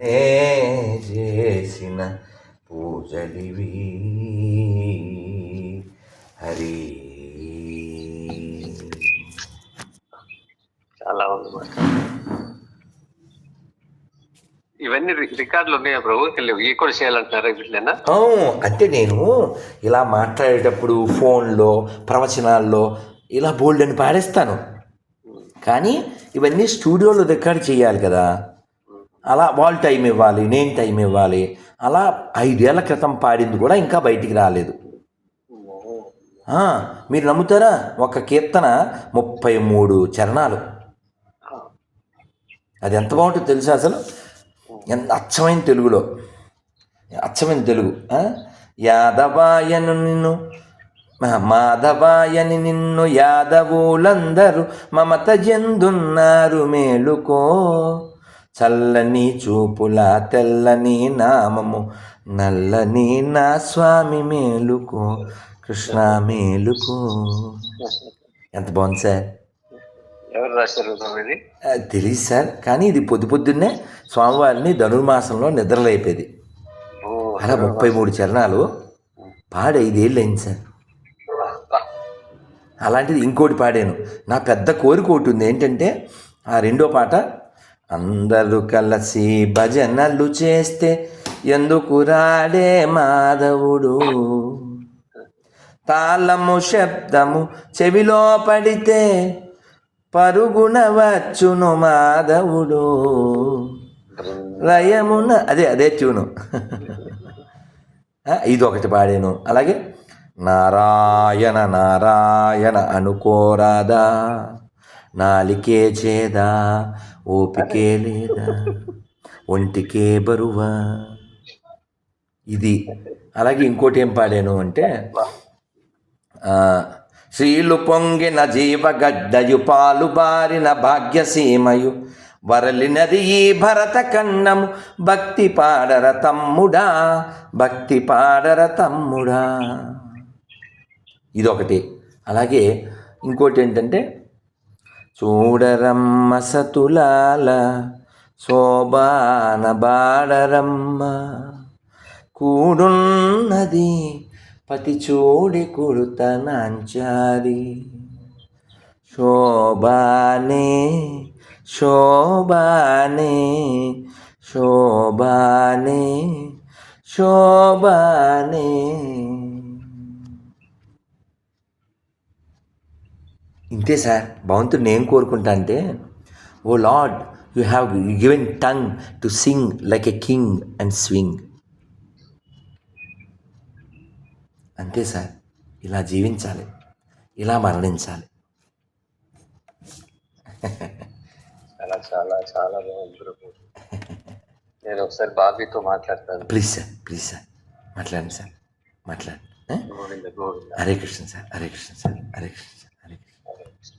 నే చేసిన పూజలివి. హరి. చాలా ఉంది ఇవన్నీ రికార్డులు ఉన్నాయా ప్రభు? కూడా చేయాలంటున్నారా? వీటిలేనా? అంటే నేను ఇలా మాట్లాడేటప్పుడు ఫోన్లో ప్రవచనాల్లో ఇలా బోల్డ్ అని పాడేస్తాను కానీ ఇవన్నీ స్టూడియోలో రికార్డ్ చేయాలి కదా. అలా వాళ్ళు టైం ఇవ్వాలి నేను టైం ఇవ్వాలి. అలా ఐదేళ్ళ క్రితం పాడింది కూడా ఇంకా బయటికి రాలేదు. మీరు నమ్ముతారా? ఒక కీర్తన ముప్పై మూడు చరణాలు. అది ఎంత బాగుంటుందో తెలుసా అసలు? ఎంత అచ్చమైన తెలుగులో. అచ్చమైన తెలుగు యాదవాయను నిన్ను మాధవాయని నిన్ను యాదవులందరూ మమత చెందున్నారు మేలుకో. చల్లని చూపుల తెల్లని నామము నల్లని నా స్వామి మేలుకో కృష్ణ మేలుకో. ఎంత బాగుంది సార్? ఎవరు రాశారు తెలియదు సార్ కానీ ఇది పొద్దు పొద్దున్నే స్వామివారిని ధనుర్మాసంలో నిద్రలేపేది. అలా ముప్పై మూడు చరణాలు పాడి ఐదేళ్ళు అయింది సార్. అలాంటిది ఇంకోటి పాడాను. నా పెద్ద కోరిక ఒకటి ఉంది ఏంటంటే ఆ రెండో పాట అందరూ కలిసి భజనలు చేస్తే ఎందుకు రాడే మాధవుడు? తాళము శబ్దము చెవిలో పడితే పరుగున వచ్చును మాధవుడు. లయమున అదే అదే ట్యూను. ఆ, ఇది ఒకటి పాడాను. అలాగే నారాయణ నారాయణ అనుకోరాదా నాలికే చేదా ఓపికే లేదా ఒంటికే బరువా? ఇది. అలాగే ఇంకోటి ఏం పాడాను అంటే శ్రీలు పొంగిన జీవగడ్డయు పాలు బారిన భాగ్యసీమయు వరలినది ఈ భరత కన్నము భక్తి పాడర తమ్ముడా భక్తి పాడర తమ్ముడా. ఇదొకటి. అలాగే ఇంకోటి ఏంటంటే చూడరమ్మ సతులాల శోభాన బాడరమ్మ. కూడున్నది పతి చూడి కుడుత నాంచారి. శోభానే శోభానే శోభానే శోభానే. ఇంతే సార్ భగవంతుడు నేను కోరుకుంటా అంటే O Lord you have given tongue to sing like a king and swing. అంతే సార్ ఇలా జీవించాలి ఇలా మరణించాలి. చాలా చాలా చాలా బాగుంది ప్రభు నేను ఒకసారి బాబీతో మాట్లాడతాను. ప్లీజ్ సార్ ప్లీజ్ సార్ మాట్లాడండి సార్ మాట్లాడండి Hare Krishna sir Hare Krishna sir Hare Krishna sir.